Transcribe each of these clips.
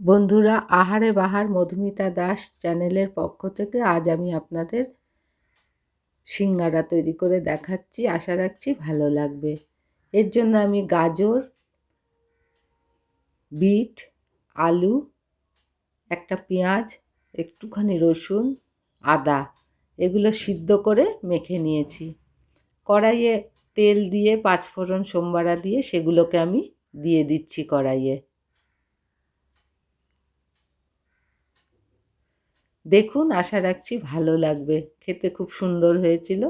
বন্ধুরা, আহারে বাহার মধুমিতা দাস চ্যানেলের পক্ষ থেকে আজ আমি আপনাদের সিঙ্গারা তৈরি করে দেখাচ্ছি। আশা রাখছি ভালো লাগবে। এর জন্য আমি গাজর, বিট, আলু, একটা পেঁয়াজ, একটুখানি রসুন, আদা, এগুলো সিদ্ধ করে মেখে নিয়েছি। কড়াইয়ে তেল দিয়ে পাঁচফোড়ন সোমবারা দিয়ে সেগুলোকে আমি দিয়ে দিচ্ছি কড়াইয়ে। দেখুন, আশা রাখছি ভালো লাগবে। খেতে খুব সুন্দর হয়েছিল।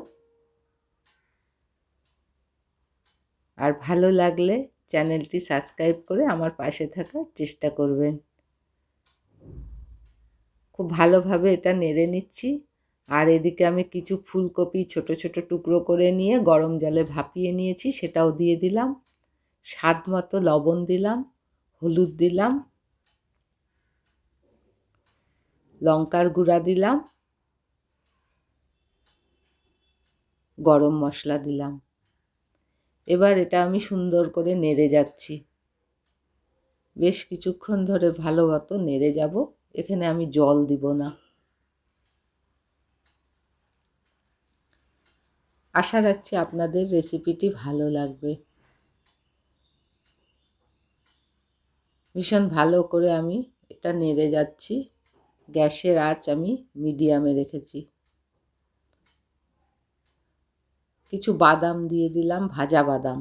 আর ভালো লাগলে চ্যানেলটি সাবস্ক্রাইব করে আমার পাশে থাকার চেষ্টা করবেন। খুব ভালোভাবে এটা নেড়ে নিচ্ছি। আর এদিকে আমি কিছু ফুলকপি ছোট ছোট টুকরো করে নিয়ে গরম জলে ভাপিয়ে নিয়েছি, সেটাও দিয়ে দিলাম। স্বাদ মতো লবণ দিলাম, হলুদ দিলাম লঙ্কার গুঁড়া দিলাম, গরম মশলা দিলাম। এবার এটা আমি সুন্দর করে নেড়ে যাচ্ছি। বেশ কিছুক্ষণ ধরে ভালো মতো নেড়ে যাব, এখানে আমি জল দিব না। আশা রাখছি আপনাদের রেসিপিটি ভালো লাগবে। ভীষণ ভালো করে আমি এটা নেড়ে যাচ্ছি। গ্যাসের আঁচ আমি মিডিয়ামে রেখেছি। কিছু বাদাম দিয়ে দিলাম, ভাজা বাদাম।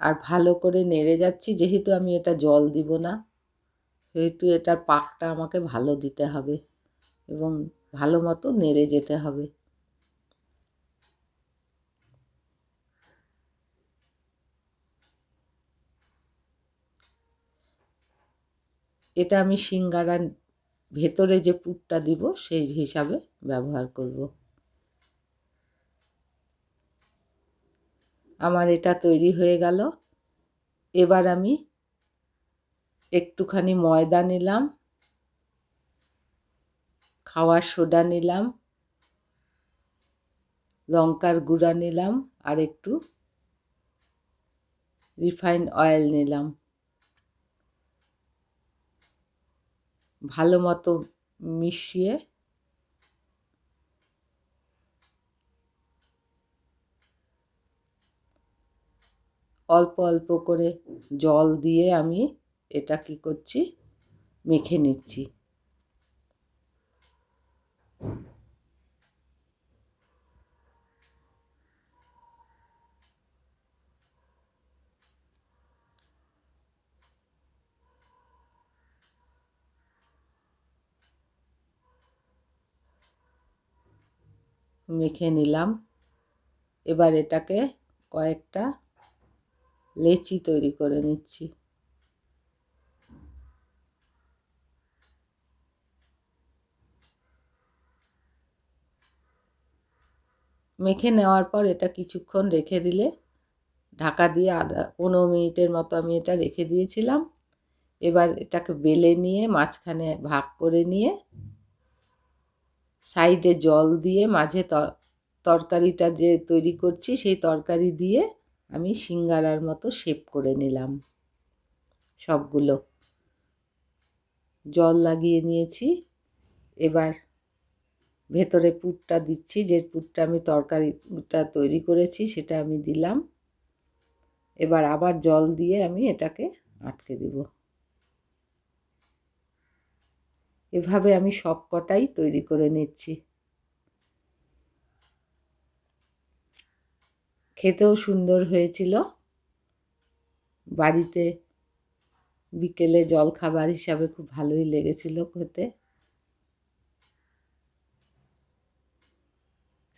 আর ভালো করে নেড়ে যাচ্ছি, যেহেতু আমি এটা জল দিব না, সেহেতু এটার পাকটা আমাকে ভালো দিতে হবে এবং ভালো মতো নেড়ে যেতে হবে। এটা আমি সিঙ্গারার ভেতরে যে পুরটা দিব, সেই হিসাবে ব্যবহার করব। আমার এটা তৈরি হয়ে গেল। এবার আমি একটুখানি ময়দা নিলাম, খাওয়ার সোডা নিলাম, লঙ্কার গুঁড়া নিলাম, আর একটু রিফাইন অয়েল নিলাম। ভালো মতো মিশিয়ে অল্প অল্প করে জল দিয়ে আমি এটা কি করছি? মেখে নিচ্ছি। মেখে নিলাম। এবার এটাকে কয়েকটা লেচি তৈরি করে নিচ্ছি। মেখে নেওয়ার পর এটা কিছুক্ষণ রেখে দিলে ঢাকা দিয়ে আধা পনেরো মিনিটের মতো আমি এটা রেখে দিয়েছিলাম। এবার এটাকে বেলে নিয়ে মাঝখানে ভাগ করে নিয়ে সাইডে জল দিয়ে মাঝে তরকারিটা যে তৈরি করছি, সেই তরকারি দিয়ে আমি সিঙ্গারার মতো শেপ করে নিলাম সবগুলো। জল লাগিয়ে নিয়েছি। এবার ভেতরে পুরটা দিচ্ছি, যে পুরটা আমি তরকারিটা তৈরি করেছি সেটা আমি দিলাম। এবার আবার জল দিয়ে আমি এটাকে আটকে দেব। এভাবে আমি সব কটাই তৈরি করে নিচ্ছি। খেতেও সুন্দর হয়েছিল। বাড়িতে বিকেলে জল খাবার হিসাবে খুব ভালোই লেগেছিল খেতে।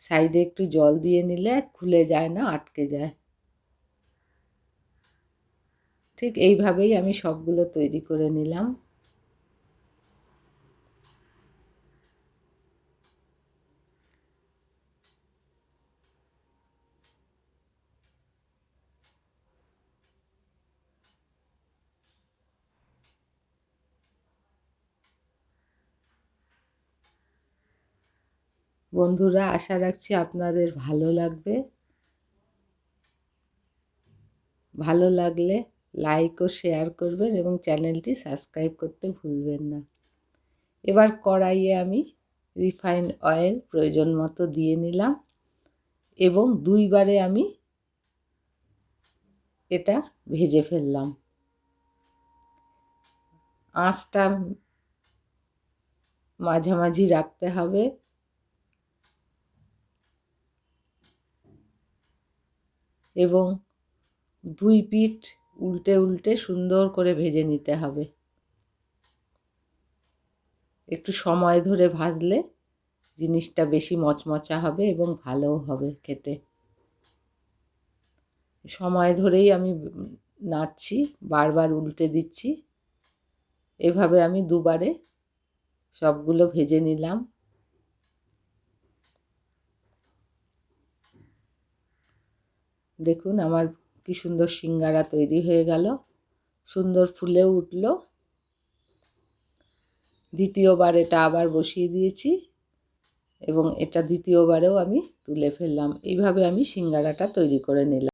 সাইডে একটু জল দিয়ে নিলে খুলে যায় না, আটকে যায়। ঠিক এইভাবেই আমি সবগুলো তৈরি করে নিলাম। বন্ধুরা, আশা রাখছি আপনাদের ভালো লাগবে। ভালো লাগলে লাইক ও শেয়ার করবেন এবং চ্যানেলটি সাবস্ক্রাইব করতে ভুলবেন না। এবার কড়াইয়ে আমি রিফাইন অয়েল প্রয়োজন মতো দিয়ে নিলাম এবং দুইবারে আমি এটা ভেজে ফেললাম। আঁচটা মাঝামাঝি রাখতে হবে। এবং দুই পিঠ উল্টে উল্টে সুন্দর করে ভেজে নিতে হবে। একটু সময় ধরে ভাজলে জিনিসটা বেশি মচমচা হবে এবং ভালোও হবে খেতে। সময় ধরেই আমি নাড়ছি, বারবার উল্টে দিচ্ছি। এভাবে আমি দুবারে সবগুলো ভেজে নিলাম। দেখুন আমার কি সুন্দর সিঙ্গারা তৈরি হয়ে গেল। সুন্দর ফুলে উঠল। দ্বিতীয়বার এটা আবার বসিয়ে দিয়েছি এবং এটা দ্বিতীয়বারেও আমি তুলে ফেললাম। এইভাবে আমি সিঙ্গারাটা তৈরি করে নিলাম।